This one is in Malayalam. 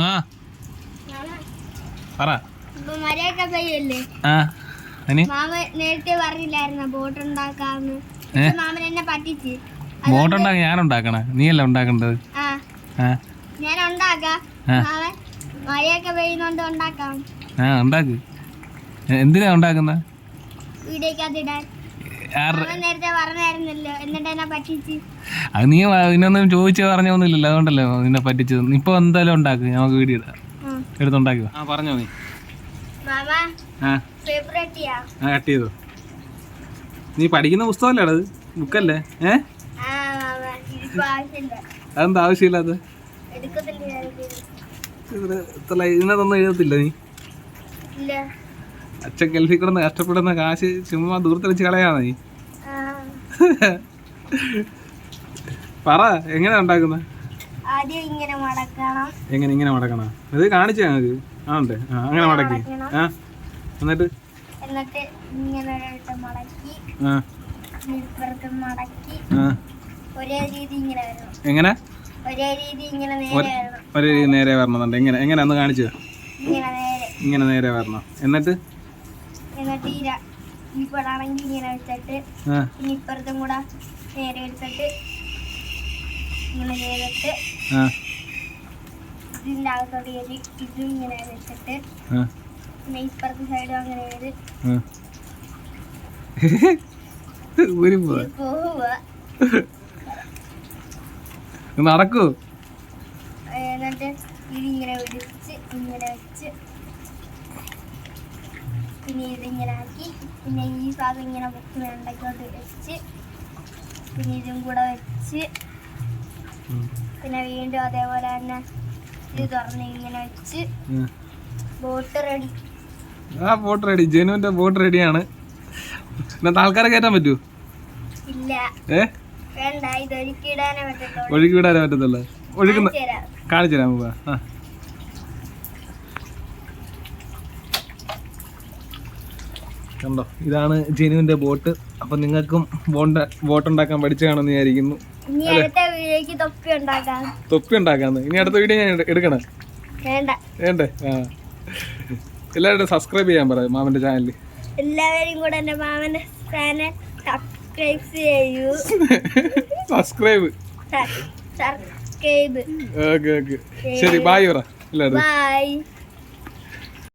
ആ. പറ. പെയ്യല്ലേ ആ. ഇനി മാമ നേരത്തെ പറഞ്ഞില്ലായിരുന്നു ബോട്ട് ഉണ്ടാക്കാന്ന്? മാമൻ എന്നെ പറ്റിച്ച്. ബോട്ട് ഉണ്ടാക്കി ഞാൻ ഉണ്ടാക്കണേ. നീയല്ല ഉണ്ടാക്കേണ്ടത്? ആ. ആ. ഞാൻ ഉണ്ടാക്കാം. ആ. മാമൻ മഴയൊക്കെ പെയ്യുന്നോണ്ട് ഉണ്ടാക്കാം. ആ ഉണ്ടാക്ക്. എന്തിനാ ഉണ്ടാക്കുന്നത് അത് നീ നിന്നൊന്നും ചോദിച്ചു പറഞ്ഞൊന്നുമില്ലല്ലോ. അതുകൊണ്ടല്ലോ നിന്നെ പറ്റിച്ചത്. ഇപ്പൊ എന്തായാലും ഉണ്ടാക്കു. നമുക്ക് വീഡിയോ ഇടാം. എടുത്തുണ്ടാക്കി വാ. ആ പറഞ്ഞോ നീ. മാമ ആ. ഫേവറേറ്റിയാ ആ കട്ട് ചെയ്തോ. നീ പഠിക്കുന്ന പുസ്തകമല്ലേ അത്? ബുക്കല്ലേ? ഏ? ആ മാമ ഇതിപ്പോ ആവശ്യമില്ല. അത്. ഇതിനകത്തൊന്നും എഴുതത്തില്ല നീ? ഇല്ല. അച്ഛൻ ഗൾഫിൽ കിടന്ന് കഷ്ടപ്പെടുന്ന കാശ് ചുമ്മാ ദൂരത്തടിച്ച് കളയാണോ നീ? പറ എങ്ങനെ ഉണ്ടാക്കുന്ന? എങ്ങനെ ഇങ്ങനെ മടക്കണ? ഇത് കാണിച്ചു ഞങ്ങൾക്ക് ആണ്ടേ ആ അങ്ങനെ മടക്കി. ആ എന്നിട്ട്? എന്നിട്ട് ഇങ്ങനെ മടക്കി ആ. മടക്കി ആ. ഒരേ രീതി ഇങ്ങനെ വരണം. എങ്ങനെ? ഒരേ രീതി ഇങ്ങനെ നേരെ ഒരു- വരണം. ഒരു രീതി നേരെ വരണമെന്നുണ്ട് എങ്ങനെ? എങ്ങനെ? ഒന്ന് കാണിച്ചു. ഇങ്ങനെ നേരെ വരണം. എന്നിട്ട്? എന്നിട്ട് ഈ പടാണെങ്കിൽ ഇങ്ങനെ വെച്ചിട്ട് ഇനി പിന്നെ ഇപ്പുറത്തും കൂടെ നേരെ എടുത്തിട്ട് ഇങ്ങനെ ചെയ്തിട്ട് ഇതിന്റെ അകത്തോട്ട് കയറി ഇതും ഇങ്ങനെ വെച്ചിട്ട് പിന്നെ ഇപ്പുറത്തെ സൈഡും അങ്ങനെ കയറി നടക്കൂ. എന്നിട്ട് ഇതിങ്ങനെ വിടിച്ച് ഇങ്ങനെ വെച്ച് പിന്നെ ഇതിങ്ങനെ ആക്കി പിന്നെ ഈ ഭാഗം ഇങ്ങനെ വെച്ച് വേണ്ടക്കോട്ട് വെച്ച് പിന്നെ ഇതും കൂടെ വെച്ച് പിന്നെ വീണ്ടും അതേപോലെ തന്നെ ഇത് തുറന്ന് ഇങ്ങനെ വെച്ച് ബോട്ട് റെഡി. ആ ബോട്ട് റെഡി. ജനുവിന്റെ ബോട്ട് റെഡിയാണ്. ആൾക്കാരെ കയറ്റാൻ പറ്റൂ ഇല്ല. ഏ? വേണ്ട ഇത് പറ്റത്തുള്ളൂ. ഒഴുക്കുന്ന പറ്റത്തുള്ളൂ. കാണിച്ചു തരാം. ആ. കണ്ടോ? ഇതാണ് ജെനുവിന്റെ ബോട്ട്. അപ്പൊ നിങ്ങൾക്കും ബോണ്ട ബോട്ട് ഉണ്ടാക്കാൻ പഠിച്ചു കാണുമെന്ന് വിചാരിക്കുന്നു തൊപ്പി ഉണ്ടാക്കാം. തൊപ്പി ഉണ്ടാക്കാന്ന്. ഇനി അടുത്ത വീഡിയോ ഞാൻ എടുക്കണേ? വേണ്ടേ. ആ. എല്ലാവരും സബ്സ്ക്രൈബ് ചെയ്യാൻ പറയാം മാമന്റെ ചാനലിൽ എല്ലാവരും കൂടെ എന്റെ മാമന്റെ ചാനൽ സബ്സ്ക്രൈബ് ചെയ്യൂ. സബ്സ്ക്രൈബ് സബ്സ്ക്രൈബ് ഓക്കെ ഓക്കെ ശരി ബായ് പറ. എല്ലാവരും. ബൈ